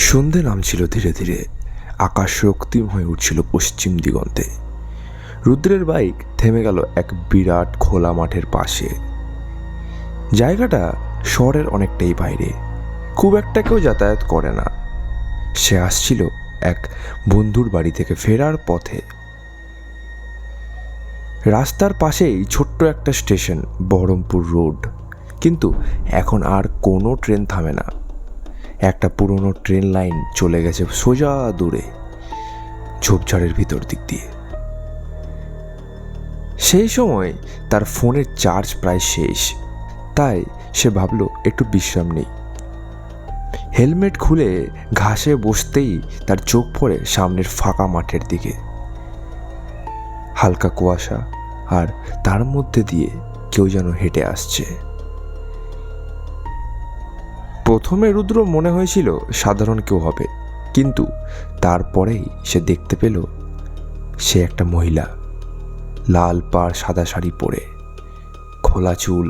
সন্ধে নামছিল ধীরে ধীরে। আকাশ রক্তিম হয়ে উঠছিল পশ্চিম দিগন্তে। রুদ্রের বাইক থেমে গেল এক বিরাট খোলা মাঠের পাশে। জায়গাটা শহরের অনেকটাই বাইরে। খুব একটা কেউ যাতায়াত করে না। সে আসছিল এক বন্ধুর বাড়ি থেকে ফেরার পথে। রাস্তার পাশেই ছোট্ট একটা স্টেশন, বহরমপুর রোড। কিন্তু এখন আর কোনো ট্রেন থামে না। একটা পুরনো ট্রেন লাইন চলে গেছে সোজা দূরে, ঝোপঝাড়ের ভিতর দিক দিয়ে। সেই সময় তার ফোনের চার্জ প্রায় শেষ, তাই সে ভাবলো একটু বিশ্রাম নেই। হেলমেট খুলে ঘাসে বসতেই তার চোখ পড়ে সামনের ফাঁকা মাঠের দিকে। হালকা কুয়াশা আর তার মধ্যে দিয়ে কেউ যেন হেঁটে আসছে। প্রথমে রুদ্র মনে হয়েছিল সাধারণ কেউ হবে, কিন্তু তারপরেই সে দেখতে পেল সে একটা মহিলা। লাল পাড় সাদা শাড়ি পরে, খোলা চুল,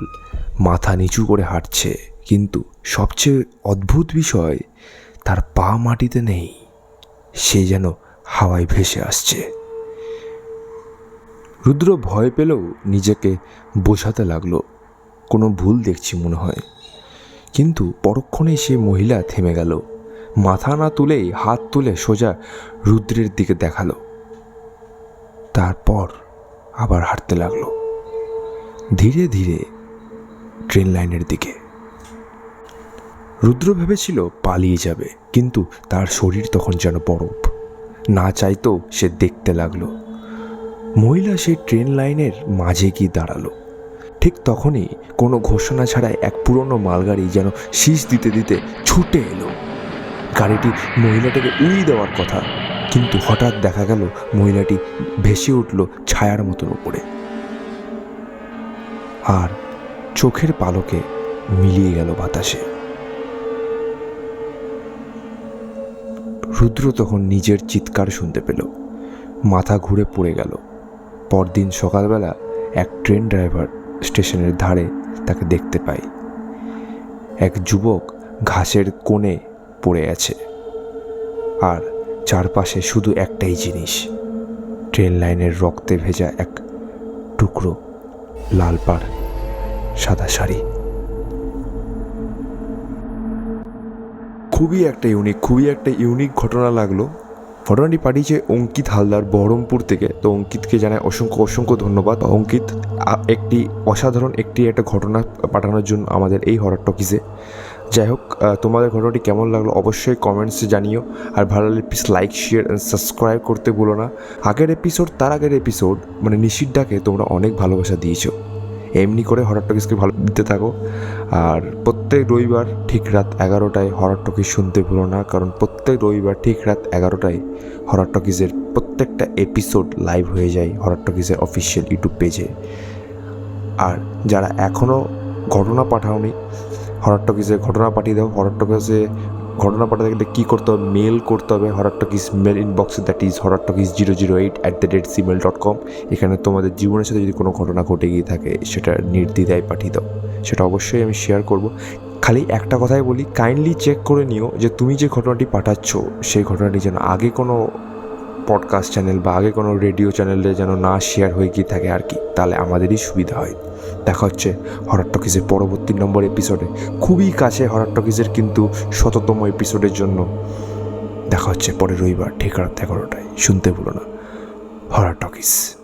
মাথা নিচু করে হাঁটছে, কিন্তু সবচেয়ে অদ্ভুত বিষয়, তার পা মাটিতে নেই। সে যেন হাওয়ায় ভেসে আসছে। রুদ্র ভয় পেলেও নিজেকে বোঝাতে লাগল। কোনো ভুল দেখছি মনে হয়। কিন্তু পরক্ষণেই সে মহিলা থেমে গেল। মাথা না তুলেই হাত তুলে সোজা রুদ্রের দিকে দেখাল। তারপর আবার হাঁটতে লাগল। ধীরে ধীরে ট্রেন লাইনের দিকে। রুদ্র ভেবেছিল পালিয়ে যাবে, কিন্তু তার শরীর তখন যেন বরফ। না চাইতেও সে দেখতে লাগল। মহিলা সেই ট্রেন লাইনের মাঝে গিয়ে দাঁড়াল। ঠিক তখনই কোনো ঘোষণা ছাড়াই এক পুরনো মালগাড়ি যেন শীষ দিতে দিতে ছুটে এলো। গাড়িটি মহিলাটাকে উড়িয়ে দেওয়ার কথা, কিন্তু হঠাৎ দেখা গেল মহিলাটি ভেসে উঠল ছায়ার মতন উপরে। আর চোখের পালকে মিলিয়ে গেল বাতাসে। রুদ্র তখন নিজের চিৎকার শুনতে পেল। মাথা ঘুরে পড়ে গেল। পরদিন সকালবেলা এক ট্রেন ড্রাইভার স্টেশনের ধারে তাকে দেখতে পাই। এক যুবক ঘাসের কোণে পড়ে আছে। আর চারপাশে শুধু একটাই জিনিস, ট্রেন লাইনের রক্তে ভেজা এক টুকরো লাল পাড়, সাদা শাড়ি। খুবই একটা ইউনিক খুবই একটা ইউনিক ঘটনা লাগল। ঘটনাটি পাঠিয়েছে অঙ্কিত হালদার বহরমপুর থেকে। তো অঙ্কিতকে জানায় অসংখ্য অসংখ্য ধন্যবাদ। অঙ্কিত একটি অসাধারণ একটি একটা ঘটনা পাঠানোর জন্য আমাদের এই হরর টকিজে যাই হোক তোমাদের ঘটনাটি কেমন লাগল অবশ্যই কমেন্টসে জানিও। আর ভালো লাগলে please like share and subscribe করতে ভুলো না। আগের এপিসোড তার আগের এপিসোড মানে নিশির ডাকে তোমরা অনেক ভালোবাসা দিয়েছ। এমনি করে হরর টকিজকে ভালো দিতে থাকো। আর প্রত্যেক রবিবার ঠিক রাত এগারোটায় হরর টকিজ শুনতে ভুলো না, কারণ প্রত্যেক রবিবার ঠিক রাত এগারোটায় হরর টকিজের প্রত্যেকটা এপিসোড লাইভ হয়ে যায় হরর টকিজের অফিসিয়াল ইউটিউব পেজে আর যারা এখনও ঘটনা পাঠাওনি হরর টকিজে ঘটনা পাঠিয়ে দাও হরর টকিজে ঘটনা পাঠাতে গেলে কী করতে হবে? মেল করতে হবে। Horror talkies mail inbox that is horror talkies zero zero eight at the rate Gmail dot com এখানে তোমাদের জীবনের সাথে যদি কোনো ঘটনা ঘটে গিয়ে থাকে, সেটা নির্দ্বিধায় পাঠিয়ে দাও। সেটা অবশ্যই আমি শেয়ার করব। খালি একটা কথাই বলি কাইন্ডলি চেক করে নিও যে তুমি যে ঘটনাটি পাঠাচ্ছ, সেই ঘটনাটি যেন আগে কোনো পডকাস্ট চ্যানেল বা আগে কোনো রেডিও চ্যানেলে যেন না শেয়ার হয়ে গিয়ে থাকে আর কি, তাহলে আমাদেরই সুবিধা হয়। দেখা হচ্ছে হরার টকিজের পরবর্তী নম্বর এপিসোডে খুবই কাছে হরার টকিজের কিন্তু শততম এপিসোডের জন্য। দেখা হচ্ছে পরে রবিবার, ঠিক রাত এগারোটায়। শুনতে ভুলো না। হরার টকিজ